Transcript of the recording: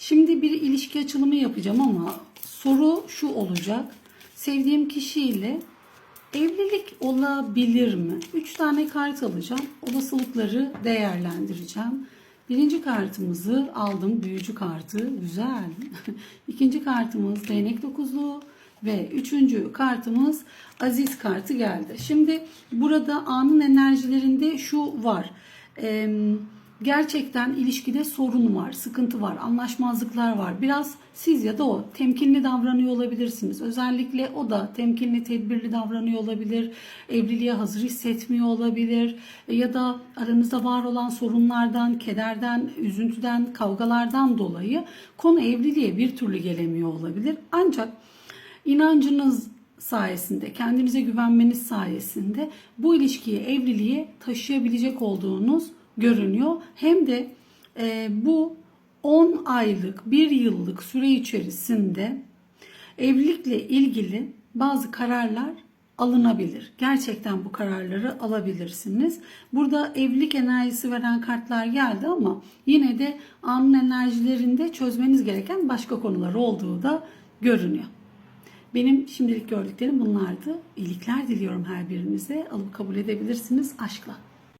Şimdi bir ilişki açılımı yapacağım ama soru şu olacak. Sevdiğim kişiyle evlilik olabilir mi? Üç tane kart alacağım. Olasılıkları değerlendireceğim. Birinci kartımızı aldım. Büyücü kartı. Güzel. İkinci kartımız değnek dokuzlu. Ve üçüncü kartımız aziz kartı geldi. Şimdi burada anın enerjilerinde şu var. Eee gerçekten ilişkide sorun var, sıkıntı var, anlaşmazlıklar var. Biraz siz ya da o temkinli davranıyor olabilirsiniz. Özellikle o da temkinli, tedbirli davranıyor olabilir. Evliliğe hazır hissetmiyor olabilir. E, Ya da aranızda var olan sorunlardan, kederden, üzüntüden, kavgalardan dolayı konu evliliğe bir türlü gelemiyor olabilir. Ancak inancınız sayesinde, kendinize güvenmeniz sayesinde bu ilişkiyi evliliğe taşıyabilecek olduğunuz görünüyor. Hem de e, bu 10 aylık, 1 yıllık süre içerisinde evlilikle ilgili bazı kararlar alınabilir. Gerçekten bu kararları alabilirsiniz. Burada evlilik enerjisi veren kartlar geldi ama yine de anın enerjilerinde çözmeniz gereken başka konular olduğu da görünüyor. Benim şimdilik gördüklerim bunlardı. İyilikler diliyorum her birinize. Alıp kabul edebilirsiniz aşkla.